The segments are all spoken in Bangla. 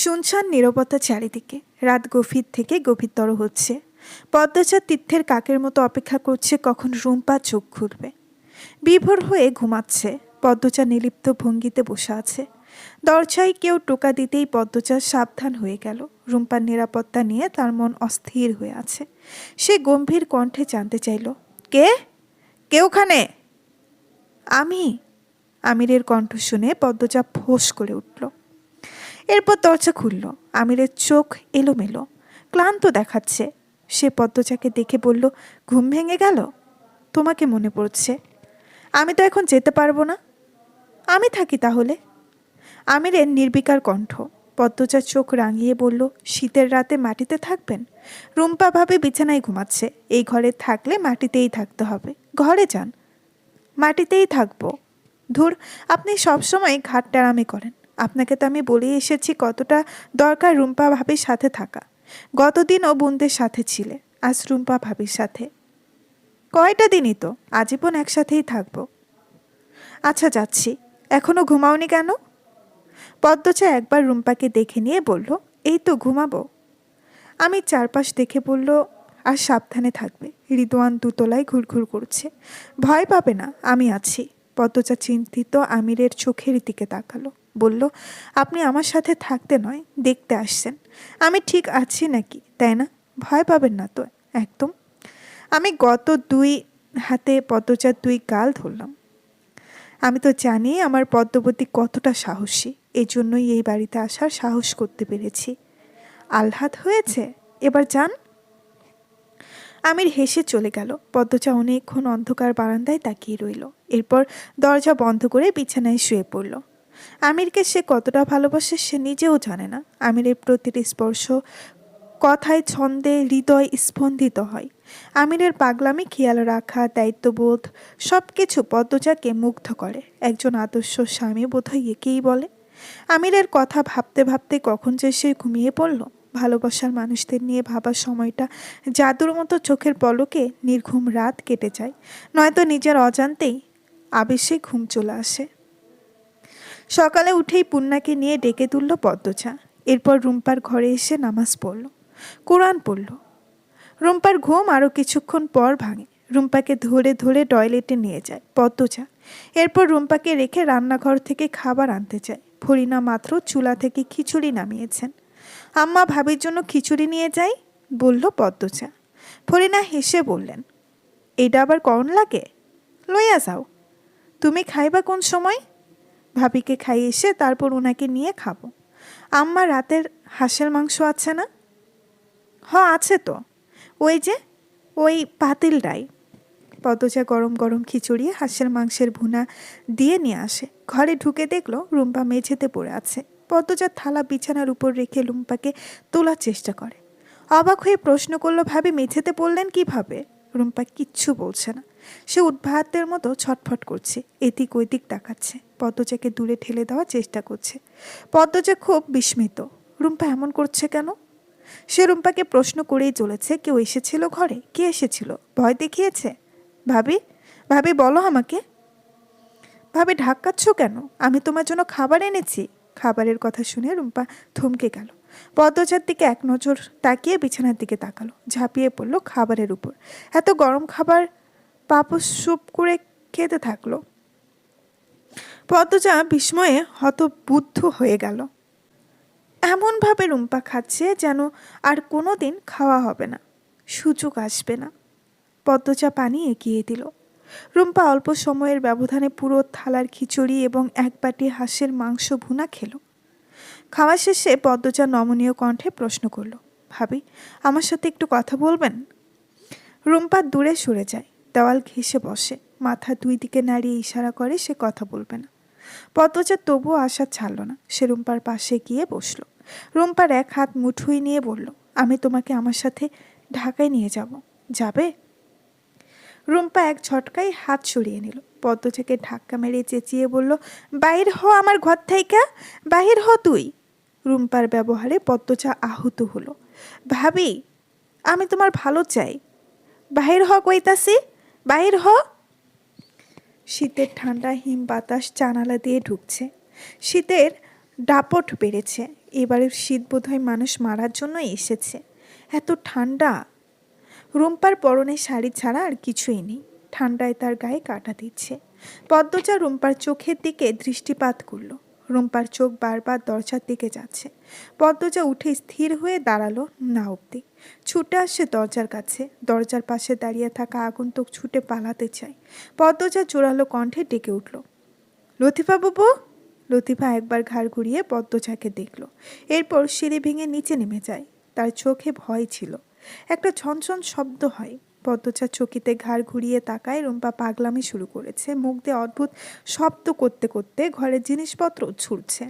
শুনশান নীরবতা চারিদিকে। রাত গভীর থেকে গভীরতর হচ্ছে। পদ্মচা তীর্থের কাকের মতো অপেক্ষা করছে কখন রুম্পা চোখ খুলবে বিভোর হয়ে ঘুমাচ্ছে। পদ্মচা নিলিপ্ত ভঙ্গিতে বসে আছে। দরজায় কেউ টোকা দিতেই পদ্মচা সাবধান হয়ে গেল। রুম্পার নিরাপত্তা নিয়ে তার মন অস্থির হয়ে আছে। সে গম্ভীর কণ্ঠে জানতে চাইল, কে? কে ওখানে? আমি। আমিরের কণ্ঠ শুনে পদ্মচা ফোঁস করে উঠল। এরপর দরজা খুলল। আমিরের চোখ এলোমেলো। ক্লান্ত দেখাচ্ছে। সে পদ্মজাকে দেখে বলল, ঘুম ভেঙে গেল? তোমাকে মনে পড়ছে? আমি তো এখন যেতে পারব না। আমি থাকি তাহলে? আমিরের নির্বিকার কণ্ঠ। পদ্মচার চোখ রাঙিয়ে বলল, শীতের রাতে মাটিতে থাকবেন? রুম্পা ভাবে বিছানায় ঘুমাচ্ছে। এই ঘরে থাকলে মাটিতেই থাকতে হবে। ঘরে যান। মাটিতেই থাকব। ধুর, আপনি সবসময় ঘাট টারামি করেন। আপনাকে তো আমি বলেই এসেছি কতটা দরকার রুম্পা ভাবির সাথে থাকা। গতদিনও বোনদের সাথে ছিলে, আজ রুম্পা ভাবির সাথে। কয়টা দিনই তো, আজীবন একসাথেই থাকব। আচ্ছা যাচ্ছি। এখনও ঘুমাওনি কেন? পদ্মচা একবার রুম্পাকে দেখে নিয়ে বলল, এই তো ঘুমাবো। আমি চারপাশ দেখে বলল, আর সাবধানে থাকবে। রিদোয়ান দুতলায় ঘুরঘুর করছে। ভয় পাবে না, আমি আছি। পদ্মচা চিন্তিত আমিরের চোখের দিকে তাকালো। বলল, আপনি আমার সাথে থাকতে নয়, দেখতে আসছেন। আমি ঠিক আছি নাকি, তাই না? ভয় পাবেন না তো, একদম। আমি গত দুই হাতে পদ্মচার দুই গাল ধরলাম। আমি তো জানি আমার পদ্মবতী কতটা সাহসী এই জন্যই এই বাড়িতে আসার সাহস করতে পেরেছি। আহ্লাদ হয়েছে? এবার যান। আমির হেসে চলে গেল। পদ্মচা অনেকক্ষণ অন্ধকার বারান্দায় তাকিয়ে রইল। এরপর দরজা বন্ধ করে বিছানায় শুয়ে পড়ল। আমিরকে সে কতটা ভালোবাসে সে নিজেও জানে না। আমিরের প্রতিটি স্পর্শ কথায় ছন্দে হৃদয় স্পন্দিত হয়। আমিরের পাগলামি, খেয়াল রাখা, দায়িত্ববোধ সব কিছু পদ্মজাকে মুগ্ধ করে। একজন আদর্শ স্বামী বোধহয় একেই বলে। আমিরের কথা ভাবতে ভাবতে কখন যে সে ঘুমিয়ে পড়ল। ভালোবাসার মানুষদের নিয়ে ভাবার সময়টা জাদুর মতো চোখের পলকে নির্ঘুম রাত কেটে যায়। নয়তো নিজের অজান্তেই আবেশে ঘুম চলে আসে। সকালে উঠেই পুন্নাকে নিয়ে ডেকে তুলল পদ্মচা এরপর রুম্পার ঘরে এসে নামাজ পড়ল, কোরআন পড়ল। রুম্পার ঘুম আরও কিছুক্ষণ পর ভাঙে। রুম্পাকে ধরে ধরে টয়লেটে নিয়ে যায় পদ্মচা এরপর রুম্পাকে রেখে রান্নাঘর থেকে খাবার আনতে চায় ফরিনা মাত্র চুলা থেকে খিচুড়ি নামিয়েছেন। আম্মা ভাবির জন্য খিচুড়ি নিয়ে যাই? বলল পদ্মচা ফরিনা হেসে বললেন, এটা আবার কন লাগে? লইয়া যাও। তুমি খাইবা কোন সময়? ভাবিকে খাইয়ে এসে তারপর ওনাকে নিয়ে খাব। আম্মা রাতের হাঁসের মাংস আছে না? হ, আছে তো। ওই যে, ওই পাতিলটাই পদ্মচা গরম গরম খিচুড়ি, হাঁসের মাংসের ভুনা দিয়ে নিয়ে আসে। ঘরে ঢুকে দেখল রুম্পা মেঝেতে পড়ে আছে। পদ্মজার থালা বিছানার উপর রেখে রুম্পাকে তোলার চেষ্টা করে। অবাক হয়ে প্রশ্ন করল, ভাবি, মেঝেতে পড়লেন কীভাবে? রুম্পা কিচ্ছু বলছে না। সে উদ্ভাতের মতো ছটফট করছে, এদিক ওইদিক তাকাচ্ছে, পদ্মজাকে দূরে ঠেলে দেওয়ার চেষ্টা করছে। পদ্মজা খুব বিস্মিত, রুম্পা এমন করছে কেন? সে রুম্পাকে প্রশ্ন করেই চলেছে, কেউ এসেছিল ঘরে? কে এসেছিল? ভয় দেখিয়েছে? ভাবি ভাবি বলো আমাকে। ভাবি ঢাকাচ্ছ কেন? আমি তোমার জন্য খাবার এনেছি। খাবারের কথা শুনে রুম্পা থমকে গেল। পদ্মজার দিকে এক নজর তাকিয়ে বিছানার দিকে তাকালো, ঝাঁপিয়ে পড়ল খাবারের উপর। এত গরম খাবার পাপস সুপ করে খেতে থাকল। পদ্মজা বিস্ময়ে হতবুদ্ধ হয়ে গেল। এমনভাবে রুম্পা খাচ্ছে যেন আর কোনো দিন খাওয়া হবে না, সুযোগ আসবে না। পদ্মচা পানি এগিয়ে দিল। রুম্পা অল্প সময়ের ব্যবধানে পুরো থালার খিচুড়ি এবং এক বাটি হাঁসের মাংস ভুনা খেল। খাওয়া শেষে পদ্মচা নমনীয় কণ্ঠে প্রশ্ন করল, ভাবি, আমার সাথে একটু কথা বলবেন? রুম্পা দূরে সরে যায়। দেওয়াল ঘেঁষে বসে। মাথা দুই দিকে নাড়িয়ে ইশারা করে সে কথা বলবে না। পদ্মচা তবুও আশা ছাড়ল না। সে রুম্পার পাশে গিয়ে বসল। রুম্পার এক হাত মুঠুই নিয়ে বলল, আমি তোমাকে আমার সাথে ঢাকায় নিয়ে যাব। যাবে? রুম্পা এক ঝটকায় হাত সরিয়ে নিল। পদ্মচাকে ধাক্কা মেরে চেঁচিয়ে বলল বাহির হ আমার ঘর থেকে। বাহির হ তুই। রুম্পার ব্যবহারে পদ্মচা আহত হলো। ভাবি, আমি তোমার ভালো চাই। বাহির হ কইতাসি বাহির হ। শীতের ঠান্ডা, হিম বাতাস জানালা দিয়ে ঢুকছে। শীতের দাপট বেড়েছে। এবারের শীত বোধহয় মানুষ মারার জন্য এসেছে। এত ঠান্ডা। রুম্পার পরনে শাড়ি ছাড়া আর কিছুই নেই। ঠান্ডায় তার গায়ে কাটা দিচ্ছে। পদ্মজা রুম্পার চোখের দিকে দৃষ্টিপাত করল। রুম্পার চোখ বারবার দরজার দিকে যাচ্ছে। পদ্মজা উঠে স্থির হয়ে দাঁড়াল না অব্দি ছুটে আসছে দরজার কাছে। দরজার পাশে দাঁড়িয়ে থাকা আগন্তুক ছুটে পালাতে চায়। পদ্মজা জোরালো কণ্ঠে ডেকে উঠল, লতিফা বাবু? লতিফা একবার ঘাড় ঘুরিয়ে পদ্মজাকে দেখল। এরপর সিঁড়ি ভেঙে নিচে নেমে যায়। তার চোখে ভয় ছিল। একটা ছনছন শব্দ হয়। পদ্মচা চকিতে ঘাড় ঘুরিয়ে তাকায়, রুম্পা পাগলামি শুরু করেছে। মুখ দিয়ে অদ্ভুত শব্দ করতে করতে ঘরের জিনিসপত্র ছুটছে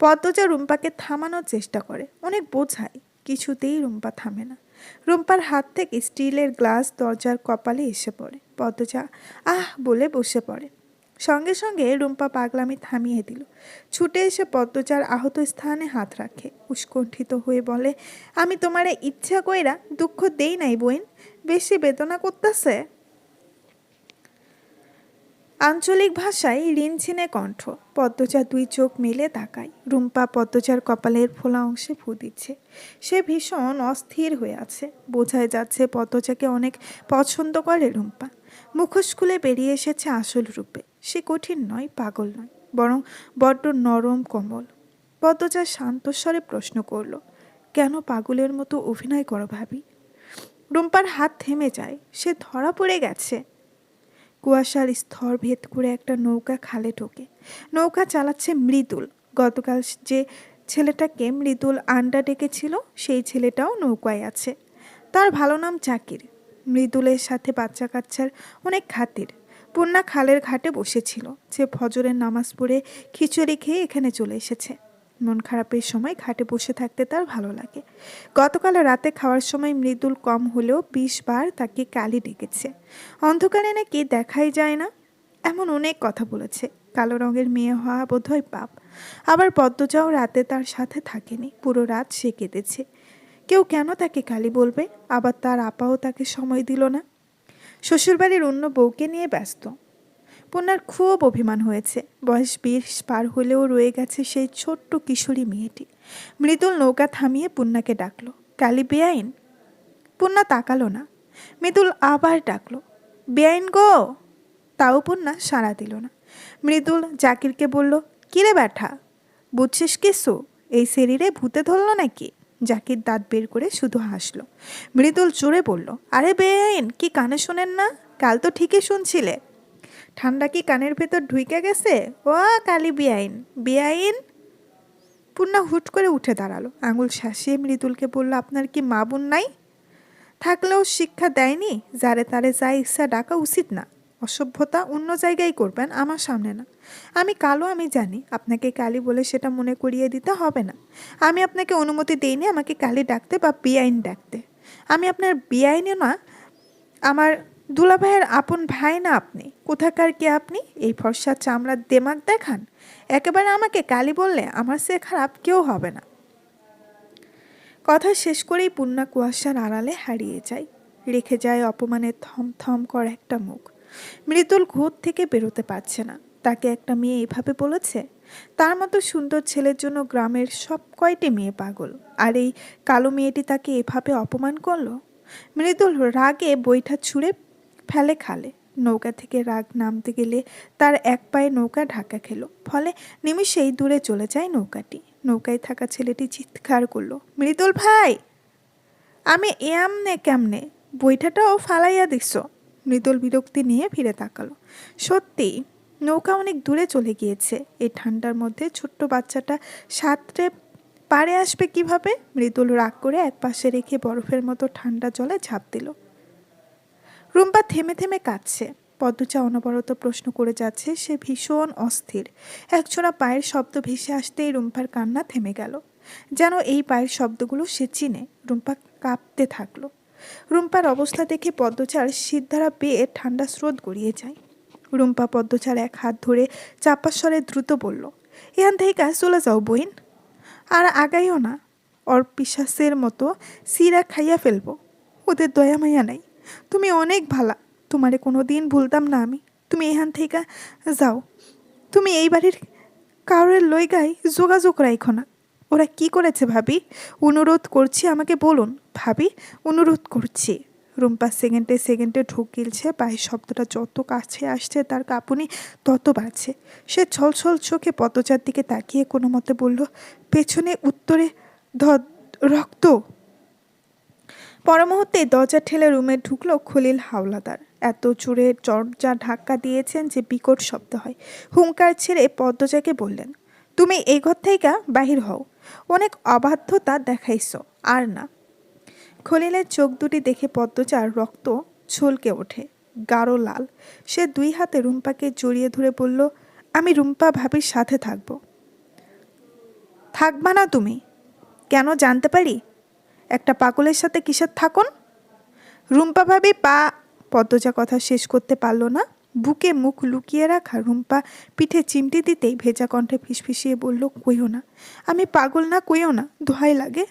পদ্মচা রুম্পাকে থামানোর চেষ্টা করে, অনেক বোঝায়, কিছুতেই রুম্পা থামে না। রুম্পার হাত থেকে স্টিলের গ্লাস দরজার কপালে এসে পড়ে। পদ্মচা আহ বলে বসে পড়ে। সঙ্গে সঙ্গে রুম্পা পাগলামি থামিয়ে দিল। ছুটে এসে পদ্মচার আহত স্থানে হাত রাখে। উৎকণ্ঠিত হয়ে বলে, আমি তোমারে ইচ্ছা কইরা দুঃখ দেই নাই বইন। বেশি বেদনা করতেছে? আঞ্চলিক ভাষায় রিনছিনে কণ্ঠ, পদ্মজা দুই চোখ মেলে তাকায়। রুম্পা পদ্মজার কপালের ফোলা অংশে ফু দিচ্ছে। সে ভীষণ অস্থির হয়ে আছে। বোঝাই যাচ্ছে পদ্মজাকে অনেক পছন্দ করে রুম্পা। মুখোশ খুলে বেরিয়ে এসেছে আসল রূপে। সে কঠিন নয়, পাগল নয়, বরং বড্ড নরম, কোমল। পদ্মজা শান্তস্বরে প্রশ্ন করল, কেন পাগলের মতো অভিনয় করো ভাবি? রুম্পার হাত থেমে যায়, সে ধরা পড়ে গেছে। কুয়াশার স্তর ভেদ করে একটা নৌকা খালে ঢোকে। নৌকা চালাচ্ছে মৃদুল। গতকাল যে ছেলেটাকে মৃদুল আন্ডা ডেকেছিল, সেই ছেলেটাও নৌকায় আছে। তার ভালো নাম জাকির। মৃদুলের সাথে বাচ্চা কাচ্চার অনেক খাতির। পূর্ণা খালের ঘাটে বসেছিল। যে ফজরের নামাজ পড়ে খিচুড়ি খেয়ে এখানে চলে এসেছে। মন খারাপের সময় ঘাটে বসে থাকতে তার ভালো লাগে। গতকাল রাতে খাওয়ার সময় মৃদুল কম হলেও বিশ বার তাকে কালি ডেকেছে। অন্ধকারে নাকি দেখাই যায় না? এমন অনেক কথা বলেছে। কালো রঙের মেয়ে হওয়া বোধহয় পাপ। আবার পদ্মজাও রাতে তার সাথে থাকেনি। পুরো রাত সে কেঁদেছে। কেউ কেন তাকে কালি বলবে? আবার তার আপাও তাকে সময় দিল না। শ্বশুরবাড়ির অন্য বউকে নিয়ে ব্যস্ত। পূর্ণার খুব অভিমান হয়েছে। বয়স বিশ পার হলেও রয়ে গেছে সেই ছোট্ট কিশোরী মেয়েটি। মৃদুল নৌকা থামিয়ে পূর্ণাকে ডাকলো কালি বেআইন? পূর্ণা তাকালো না। মৃদুল আবার ডাকলো, বেআইন গো? তাও পূর্ণা সাড়া দিল না। মৃদুল জাকিরকে বলল কিরে ব্যাঠা বুঝছিস কিছু এই শরীরে ভূতে ধরলো নাকি? জাকির দাঁত বের করে শুধু হাসলো। মৃদুল জোরে বলল, আরে বেআইন, কি কানে শোনেন না? কাল তো ঠিকই শুনছিলে। ঠান্ডা কি কানের ভেতর ঢুইকে গেছে? ও কালি বেআইন বেআইন পূর্ণা হুট করে উঠে দাঁড়াল। আঙুল শাসিয়ে মৃদুলকে বলল, আপনার কি মা বোন নাই? থাকলেও শিক্ষা দেয়নি, যারে তারে যা ইচ্ছা ডাকা উচিত না। অসভ্যতা অন্য জায়গায় করবেন, আমার সামনে না। আমি কালো, আমি জানি। আপনাকে কালি বলে সেটা মনে করিয়ে দিতে হবে না। আমি আপনাকে অনুমতি দিইনি আমাকে কালি ডাকতে বা বেআইন ডাকতে। আমি আপনার বেআইনও না, আমার দুলাভাইয়ের আপন ভাই না আপনি? কোথাকার কে আপনি? এই ফর্সা চামড়ার দেমাগ দেখান। একেবারে আমাকে কালি বললে আমার সে খারাপ কেউ হবে না। কথা শেষ করেই পূর্ণা কুয়াশার আড়ালে হারিয়ে যায়। রেখে যায় অপমানের থম থম করা একটা মুখ। মৃদুল ঘোর থেকে বেরোতে পারছে না। তাকে একটা মেয়ে এভাবে বলেছে? তার মতো সুন্দর ছেলের জন্য গ্রামের সব কয়টি মেয়ে পাগল? আর এই কালো মেয়েটি তাকে এভাবে অপমান করল? মৃদুল রাগে বইটা ছুঁড়ে ফেলে খালে। নৌকা থেকে রাগ নামতে গেলে তার এক পায়ে নৌকা ঢাকা খেলো। ফলে নিমিষেই দূরে চলে যায় নৌকাটি। নৌকায় থাকা ছেলেটি চিৎকার করল, মৃদুল ভাই, আমি এমনে কেমনে? বইটাটাও ফালাইয়া দিস মৃদুল বিরক্তি নিয়ে ফিরে তাকালো। সত্যি, নৌকা অনেক দূরে চলে গিয়েছে। এই ঠান্ডার মধ্যে ছোট্ট বাচ্চাটা সাঁতরে পারে আসবে কীভাবে? মৃদুল রাগ করে এক পাশে রেখে বরফের মতো ঠান্ডা জলে ঝাঁপ দিল। রুম্পা থেমে থেমে কাঁদছে। পদ্মচা অনবরত প্রশ্ন করে যাচ্ছে, সে ভীষণ অস্থির। একজোড়া পায়ের শব্দ ভেসে আসতেই রুম্পার কান্না থেমে গেল। যেন এই পায়ের শব্দগুলো সে চিনে, রুম্পা কাঁপতে থাকল। রুম্পার অবস্থা দেখে পদ্মচার সিদ্ধারা পেয়ে ঠান্ডা স্রোত গড়িয়ে যায়। রুম্পা পদ্মচার এক হাত ধরে চাপাস্বরে দ্রুত বলল, এখান থেকে কাজ চলে যাও বইন। আর আগাইও না। অর মতো সিরা খাইয়া ফেলব। ওদের দয়া মাইয়া নাই। তুমি অনেক ভালা। তোমারে কোনো দিন ভুলতাম না আমি। তুমি এখান থেকে যাও। তুমি এই বাড়ির কারোর লইগাই যোগাযোগ রাইখো না। ওরা কি করেছে ভাবি? অনুরোধ করছি আমাকে বলুন। ভাবি, অনুরোধ করছি। রুম্পা সেকেন্ডে সেকেন্ডে ঢোক গিলছে পায়ের শব্দটা যত কাছে আসছে তার কাঁপুনি তত বাড়ছে। সে ছলছল চোখে পদচার দিকে তাকিয়ে কোনো মতে বলল, পেছনে উত্তরে ধ- রক্ত পর মুহূর্তে দরজা ঠেলে রুমে ঢুকলো খলিল হাওলাদার। এত জোরে দরজা ধাক্কা দিয়েছেন যে বিকট শব্দ হয়। হুঙ্কার ছেড়ে পদ্মজাকে বললেন, তুমি এই ঘর থেকে বাহির হও। অনেক অবাধ্যতা দেখাইছো, আর না। খলিলের চোখ দুটি দেখে পদ্মজার রক্ত ছলকে ওঠে, গাঢ় লাল। সে দুই হাতে রুম্পাকে জড়িয়ে ধরে বলল, আমি রুম্পা ভাবির সাথে থাকব। থাকবা না তুমি। কেন জানতে পারি? একটা পাগলের সাথে কিসের থাকুন? রুম্পা ভাবি, পা, পদ্মজা কথা শেষ করতে পারল না। বুকে মুখ লুকিয়ে রাখা রুম্পা পিঠে চিমটি দিতেই ভেজা কণ্ঠে ফিসফিসিয়ে বলল, কইও না, আমি পাগল না, কইও না, দোহাই লাগে।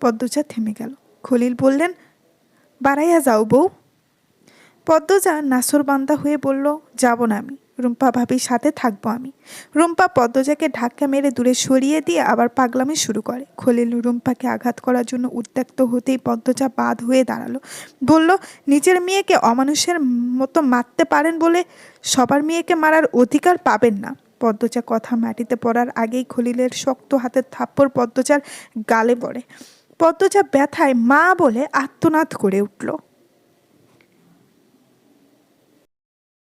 পদ্মজা থেমে গেল। খলিল বললেন, বাড়াইয়া যাও বউ। পদ্মজা নাসর বান্দা হয়ে বলল, যাব না আমি। রুম্পা ভাবির সাথে থাকব আমি। রুম্পা পদ্মজাকে ধাক্কা মেরে দূরে সরিয়ে দিয়ে আবার পাগলামি শুরু করে। খলিল রুম্পাকে আঘাত করার জন্য উত্ত্যক্ত হতেই পদ্মজা বাদ হয়ে দাঁড়াল। বলল, নিজের মেয়েকে অমানুষের মতো মারতে পারেন বলে সবার মেয়েকে মারার অধিকার পাবেন না। পদ্মজা কথা মাটিতে পড়ার আগেই খলিলের শক্ত হাতের থাপ্পড় পদ্মজার গালে পড়ে। পদ্মজা ব্যথায় মা বলে আত্মনাদ করে উঠল।